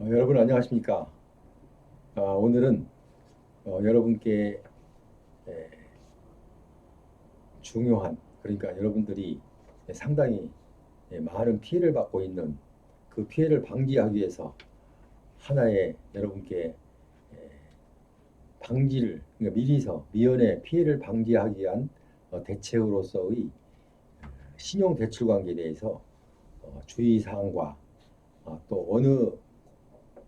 어, 여러분 안녕하십니까? 아, 오늘은 어, 여러분께 에, 중요한 그러니까 여러분들이 상당히 예, 많은 피해를 받고 있는 그 피해를 방지하기 위해서 하나의 여러분께 에, 방지를 그러니까 미리서 미연에 피해를 방지하기 위한 어, 대책으로서의 신용 대출 관계에 대해서 어, 주의 사항과 어, 또 어느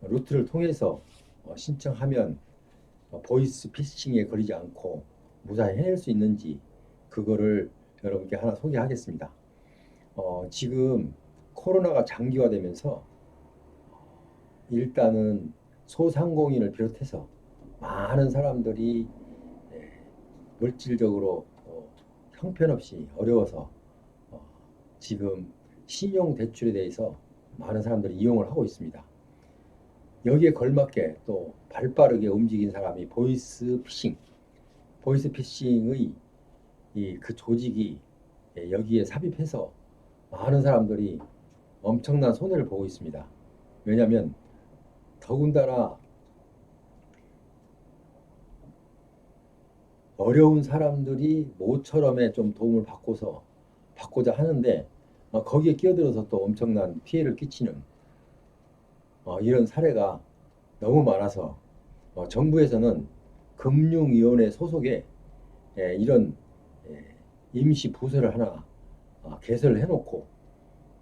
루트를 통해서 어, 신청하면 어, 보이스 피싱에 걸리지 않고 무사히 해낼 수 있는지 그거를 여러분께 하나 소개하겠습니다. 어, 지금 코로나가 장기화되면서 일단은 소상공인을 비롯해서 많은 사람들이 예, 물질적으로 어, 형편없이 어려워서 어, 지금 신용 대출에 대해서 많은 사람들이 이용을 하고 있습니다. 여기에 걸맞게 또 발빠르게 움직인 사람이 보이스 피싱, 보이스 피싱의 이 그 조직이 예, 여기에 삽입해서 많은 사람들이 엄청난 손해를 보고 있습니다. 왜냐하면 더군다나 어려운 사람들이 모처럼에 좀 도움을 받고서 받고자 하는데 어, 거기에 끼어들어서 또 엄청난 피해를 끼치는 어, 이런 사례가 너무 많아서 어, 정부에서는 금융위원회 소속에 예, 이런 예, 임시 부서를 하나 어, 개설을 해놓고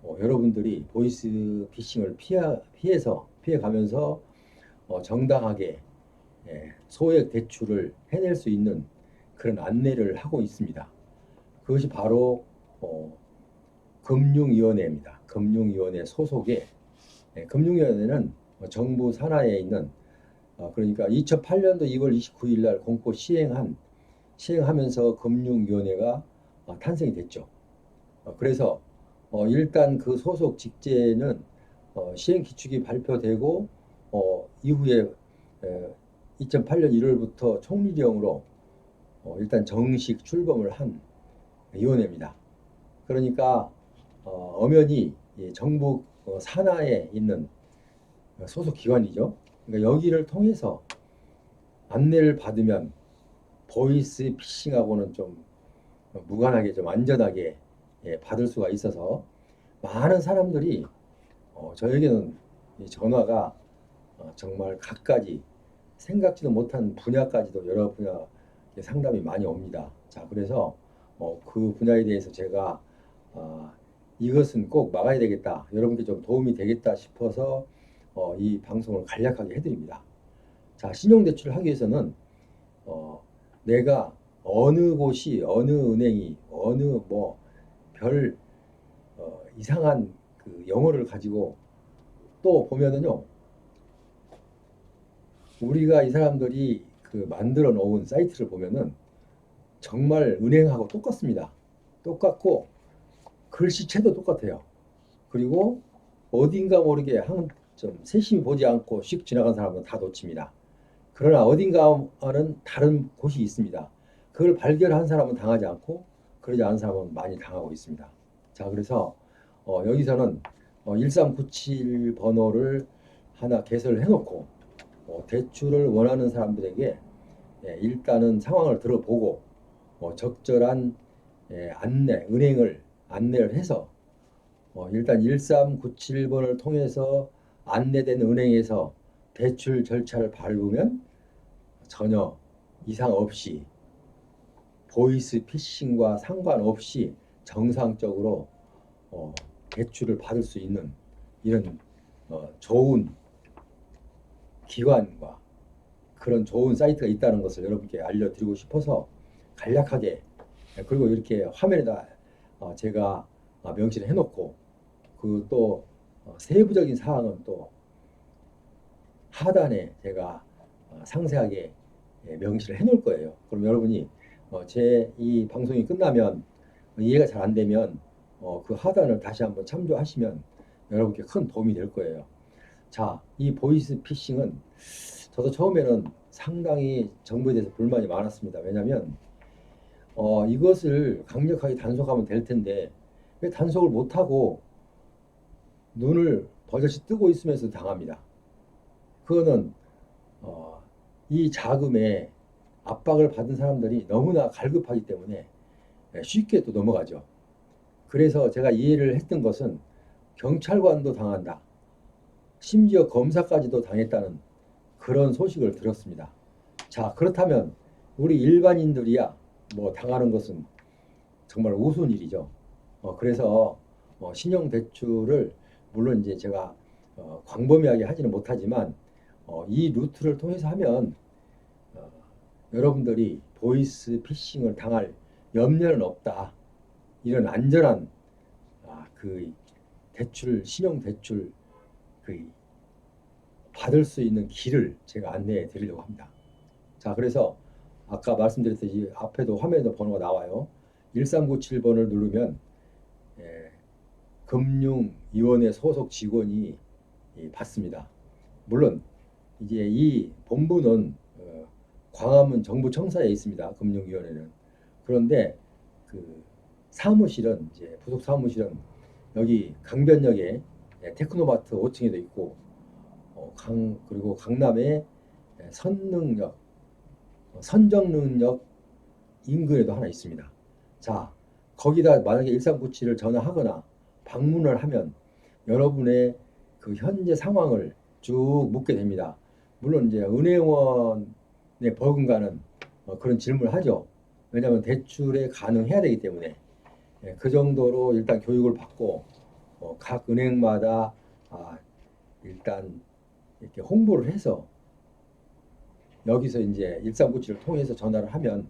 어, 여러분들이 보이스 피싱을 피해, 피해서 피해가면서 어, 정당하게 예, 소액 대출을 해낼 수 있는 그런 안내를 하고 있습니다. 그것이 바로 어, 금융위원회입니다. 금융위원회 소속의 예, 금융위원회는 어, 정부 산하에 있는 어, 그러니까 2008년도 2월 29일 날 공고 시행한 시행하면서 금융위원회가 어, 탄생이 됐죠. 어, 그래서 어, 일단 그 소속 직제는 어, 시행 기축이 발표되고 어, 이후에 에, 2008년 1월부터 총리령으로 어, 일단 정식 출범을 한 위원회입니다. 그러니까 어, 엄연히 이 정부 어, 산하에 있는 소속 기관이죠. 그러니까 여기를 통해서 안내를 받으면 보이스 피싱하고는 좀 무관하게 좀 안전하게 예, 받을 수가 있어서 많은 사람들이 어, 저에게는 이 전화가 어, 정말 갖가지 생각지도 못한 분야까지도 여러 분야 상담이 많이 옵니다. 자, 그래서 어, 그 분야에 대해서 제가 어, 이것은 꼭 막아야 되겠다. 여러분께 좀 도움이 되겠다 싶어서 어, 이 방송을 간략하게 해드립니다. 자, 신용대출을 하기 위해서는 어, 내가 어느 곳이 어느 은행이 어느 뭐별 어, 이상한 그 영어를 가지고 또 보면은요 우리가 이 사람들이 그 만들어 놓은 사이트를 보면은 정말 은행하고 똑같습니다. 똑같고 글씨체도 똑같아요. 그리고 어딘가 모르게 한좀 세심히 보지 않고 씩 지나간 사람은 다 놓칩니다. 그러나 어딘가는 다른 곳이 있습니다. 그걸 발견한 사람은 당하지 않고 그러지 않은 사람은 많이 당하고 있습니다. 자, 그래서 어, 여기서는 어, 1397 번호를 하나 개설해 놓고 어, 대출을 원하는 사람들에게 예, 일단은 상황을 들어보고 어, 적절한 예, 안내, 은행을 안내를 해서 어, 일단 1397번을 통해서 안내된 은행에서 대출 절차를 밟으면 전혀 이상 없이 보이스 피싱과 상관없이 정상적으로 어, 대출을 받을 수 있는 이런 어, 좋은 기관과 그런 좋은 사이트가 있다는 것을 여러분께 알려드리고 싶어서 간략하게 그리고 이렇게 화면에다 어, 제가 어, 명시를 해놓고 그또 어, 세부적인 사항은 또 하단에 제가 어, 상세하게 예, 명시를 해놓을 거예요. 그럼 여러분이 어, 제이 방송이 끝나면 이해가 잘 안 되면 어, 그 하단을 다시 한번 참조하시면 여러분께 큰 도움이 될 거예요. 자, 이 보이스 피싱은 저도 처음에는 상당히 정부에 대해서 불만이 많았습니다. 왜냐하면 어, 이것을 강력하게 단속하면 될 텐데 왜 단속을 못하고 눈을 버젓이 뜨고 있으면서 당합니다. 그거는 어, 이 자금에 압박을 받은 사람들이 너무나 갈급하기 때문에 예, 쉽게 또 넘어가죠. 그래서 제가 이해를 했던 것은 경찰관도 당한다. 심지어 검사까지도 당했다는 그런 소식을 들었습니다. 자, 그렇다면 우리 일반인들이야 뭐 당하는 것은 정말 우스운 일이죠. 어, 그래서 어, 신용 대출을 물론 이제 제가 어, 광범위하게 하지는 못하지만 어, 이 루트를 통해서 하면 어, 여러분들이 보이스 피싱을 당할 염려는 없다. 이런 안전한 아, 그 대출 신용 대출 그 받을 수 있는 길을 제가 안내해 드리려고 합니다. 자, 그래서 아까 말씀드렸듯이 앞에도 화면에도 번호가 나와요. 1397번을 누르면 예, 금융위원회 소속 직원이 이, 받습니다. 물론 이제 이 본부는 어, 광화문 정부청사에 있습니다. 금융위원회는 그런데 그 사무실은 이제 부속 사무실은 여기 강변역에 예, 테크노마트 5층에도 있고 어, 강 그리고 강남에 예, 선능역 어, 선정능력 인근에도 하나 있습니다. 자 거기다 만약에 1397을 전화하거나 방문을 하면 여러분의 그 현재 상황을 쭉 묻게 됩니다. 물론 이제 은행원의 버금가는 어, 그런 질문을 하죠. 왜냐하면 대출에 가능해야 되기 때문에 예, 그 정도로 일단 교육을 받고 어, 각 은행마다 아, 일단 이렇게 홍보를 해서 여기서 이제 1397을 통해서 전화를 하면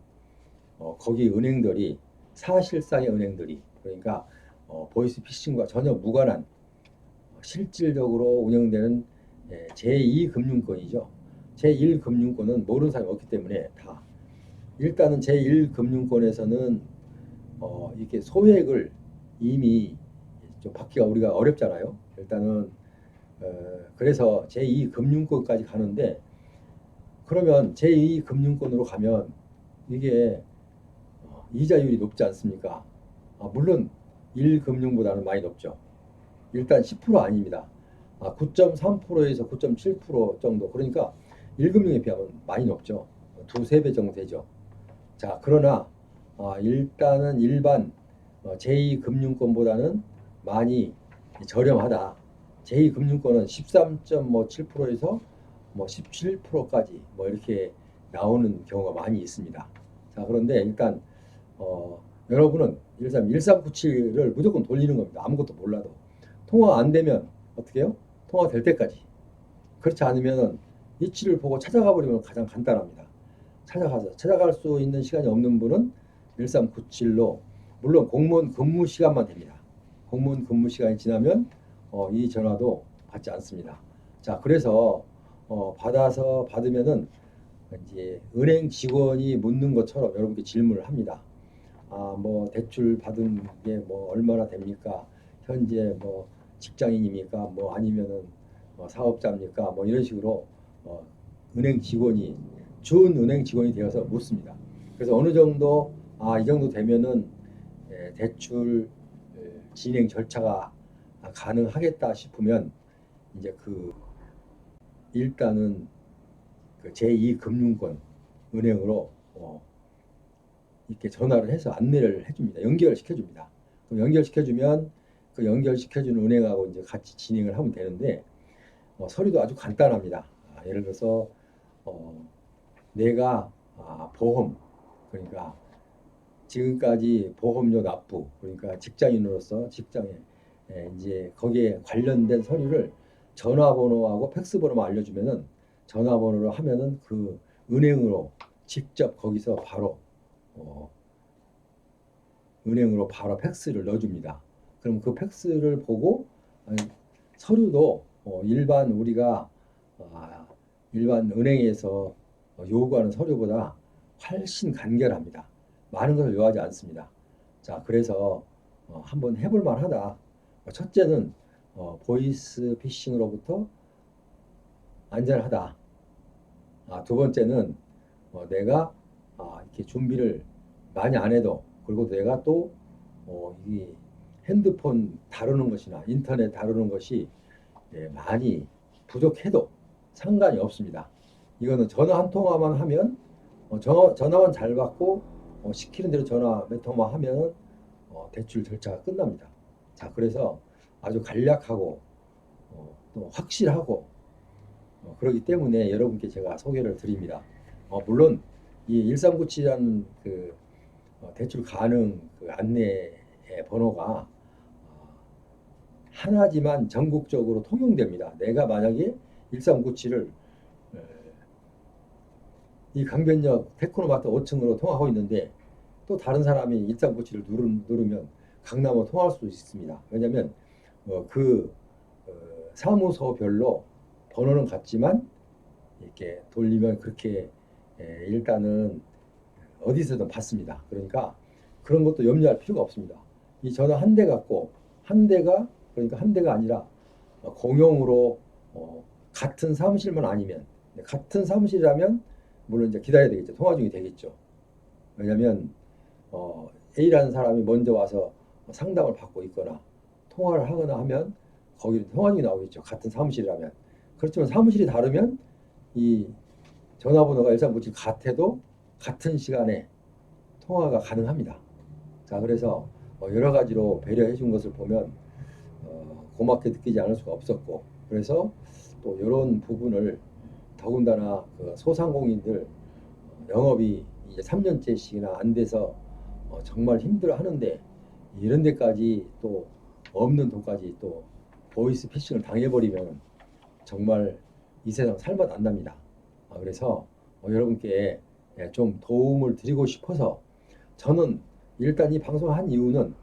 어, 거기 은행들이 사실상의 은행들이 그러니까 어, 보이스 피싱과 전혀 무관한 어, 실질적으로 운영되는 예, 제2금융권이죠. 제1금융권은 모르는 사람이 없기 때문에 다 일단은 제1금융권에서는 어, 이렇게 소액을 이미 좀 받기가 우리가 어렵잖아요. 일단은 어, 그래서 제2금융권까지 가는데 그러면 제2금융권으로 가면 이게 어, 이자율이 높지 않습니까? 아, 물론 1금융보다는 많이 높죠. 일단 10% 아닙니다. 아, 9.3%에서 9.7% 정도. 그러니까 1금융에 비하면 많이 높죠. 두세 배 정도 되죠. 자, 그러나 아, 일단은 일반 어, 제2금융권보다는 많이 저렴하다. 제2금융권은 13.7%에서 뭐 17%까지 뭐 이렇게 나오는 경우가 많이 있습니다. 자, 그런데 일단 어, 여러분은 13 1397을 무조건 돌리는 겁니다. 아무것도 몰라도 통화 안 되면 어떻게 해요? 통화 될 때까지. 그렇지 않으면은 이치를 보고 찾아가 버리면 가장 간단합니다. 찾아가서 찾아갈 수 있는 시간이 없는 분은 1397로 물론 공무원 근무 시간만 됩니다. 공무원 근무 시간이 지나면 어, 이 전화도 받지 않습니다. 자, 그래서 어, 받아서 받으면은 이제 은행 직원이 묻는 것처럼 여러분께 질문을 합니다. 아, 뭐 대출 받은 게 뭐 얼마나 됩니까? 현재 뭐 직장인입니까? 뭐 아니면은 뭐 사업자입니까? 뭐 이런 식으로 어, 은행 직원이 준 은행 직원이 되어서 묻습니다. 그래서 어느 정도 아, 이 정도 되면은 예, 대출 예, 진행 절차가 가능하겠다 싶으면 이제 그 일단은 그 제2금융권 은행으로 어, 이렇게 전화를 해서 안내를 해줍니다. 연결 시켜줍니다. 그럼 연결시켜주면 그 연결시켜주는 은행하고 이제 같이 진행을 하면 되는데 어, 서류도 아주 간단합니다. 아, 예를 들어서 어, 내가 아, 보험 그러니까 지금까지 보험료 납부 그러니까 직장인으로서 직장에 에, 이제 거기에 관련된 서류를 전화번호하고 팩스번호만 알려주면은 전화번호로 하면은 그 은행으로 직접 거기서 바로 어, 은행으로 바로 팩스를 넣어줍니다. 그럼 그 팩스를 보고 서류도 어, 일반 우리가 아, 일반 은행에서 어, 요구하는 서류보다 훨씬 간결합니다. 많은 것을 요하지 않습니다. 자, 그래서 어, 한번 해볼 만하다. 첫째는 어, 보이스 피싱으로부터 안전하다. 아, 두 번째는 어, 내가 아, 이렇게 준비를 많이 안 해도 그리고 내가 또 어, 이 핸드폰 다루는 것이나 인터넷 다루는 것이 예, 많이 부족해도 상관이 없습니다. 이거는 전화 한 통화만 하면 어, 전화, 전화만 잘 받고 어, 시키는 대로 전화 몇 통화 하면 어, 대출 절차가 끝납니다. 자 그래서 아주 간략하고 어, 또 확실하고 어, 그렇기 때문에 여러분께 제가 소개를 드립니다. 어, 물론 이 1397이라는 그 어, 대출 가능 그 안내의 번호가 어, 하나지만 전국적으로 통용됩니다. 내가 만약에 1397을 이 강변역 테크노마트 5층으로 통화하고 있는데 또 다른 사람이 1397을 누르, 누르면 강남으로 통화할 수도 있습니다. 왜냐하면 어, 그 어, 사무소별로 번호는 같지만 이렇게 돌리면 그렇게 에, 일단은 어디서든 받습니다. 그러니까 그런 것도 염려할 필요가 없습니다. 이 전화 한 대 갖고 한 대가 그러니까 한 대가 아니라 어, 공용으로 어, 같은 사무실만 아니면 같은 사무실이라면 물론 이제 기다려야 되겠죠. 통화 중이 되겠죠. 왜냐하면 어, A라는 사람이 먼저 와서 상담을 받고 있거나 통화를 하거나 하면 거기 통화 중이 나오겠죠. 같은 사무실이라면. 그렇지만 사무실이 다르면 이 전화번호가 1397 같아도 같은 시간에 통화가 가능합니다. 자, 그래서 어, 여러 가지로 배려해 준 것을 보면 어, 고맙게 느끼지 않을 수가 없었고 그래서 또 이런 부분을 더군다나 그 소상공인들 어, 영업이 이제 3년째씩이나 안 돼서 어, 정말 힘들어 하는데 이런 데까지 또 없는 돈까지 또 보이스 피싱을 당해버리면 정말 이 세상 살맛 안 납니다. 아, 그래서 어, 여러분께 예, 좀 도움을 드리고 싶어서 저는 일단 이 방송을 한 이유는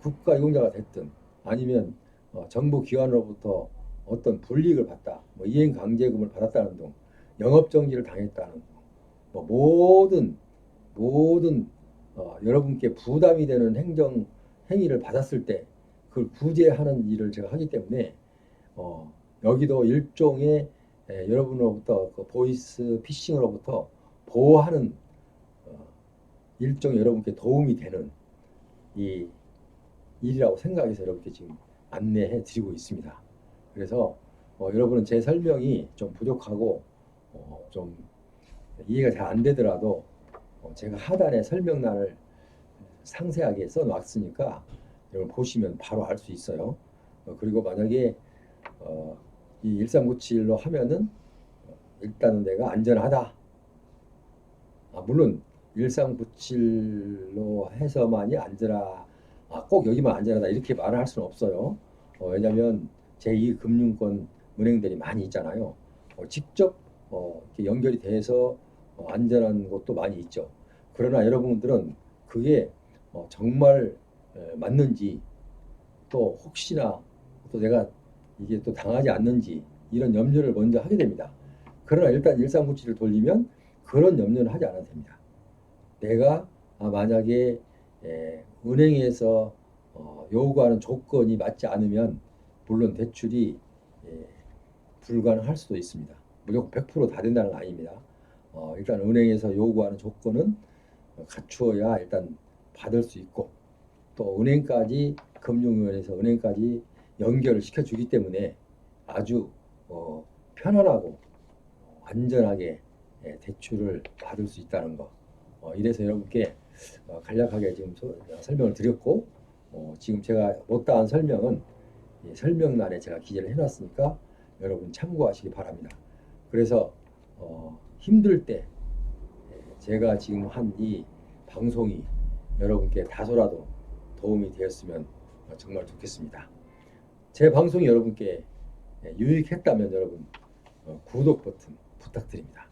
국가 이용자가 됐든 아니면 어, 정부 기관으로부터 어떤 불이익을 받다, 뭐 이행 강제금을 받았다는 등 영업 정지를 당했다는 등, 뭐 모든 모든 어, 여러분께 부담이 되는 행정 행위를 받았을 때 그걸 구제하는 일을 제가 하기 때문에 어, 여기도 일종의 에, 여러분으로부터 그 보이스 피싱으로부터 보호하는 어, 일종의 여러분께 도움이 되는 이 일이라고 생각해서 여러분께 지금 안내해 드리고 있습니다. 그래서 어, 여러분은 제 설명이 좀 부족하고 어, 좀 이해가 잘 안 되더라도 어, 제가 하단에 설명란을 상세하게 써 놨으니까 여러분 보시면 바로 알 수 있어요. 어, 그리고 만약에 어, 이 1397로 하면은 어, 일단은 내가 안전하다. 아, 물론 1397로 해서만이 안전하, 아, 꼭 여기만 안전하다 이렇게 말을 할 수는 없어요. 어, 왜냐하면 제2 금융권 은행들이 많이 있잖아요. 어, 직접 어, 연결이 돼서 어, 안전한 곳도 많이 있죠. 그러나 여러분들은 그게 어, 정말 에, 맞는지 또 혹시나 또 내가 이게 또 당하지 않는지 이런 염려를 먼저 하게 됩니다. 그러나 일단 1397을 돌리면 그런 염려는 하지 않아도 됩니다. 내가 아, 만약에 에, 은행에서 어, 요구하는 조건이 맞지 않으면 물론 대출이 예, 불가능할 수도 있습니다. 무조건 100%다 된다는 건 아닙니다. 어, 일단 은행에서 요구하는 조건은 갖추어야 일단 받을 수 있고 또 은행까지 금융위원회에서 은행까지 연결을 시켜주기 때문에 아주 어, 편안하고 안전하게 예, 대출을 받을 수 있다는 거. 어, 이래서 여러분께 어, 간략하게 지금 소- 설명을 드렸고 어, 지금 제가 못다한 설명은 이 설명란에 제가 기재를 해놨으니까 여러분 참고하시기 바랍니다. 그래서 어, 힘들 때 예, 제가 지금 한 이 방송이 여러분께 다소라도 도움이 되었으면 어, 정말 좋겠습니다. 제 방송이 여러분께 예, 유익했다면 여러분 어, 구독 버튼 부탁드립니다.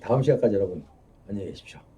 다음 시간까지 여러분 안녕히 계십시오.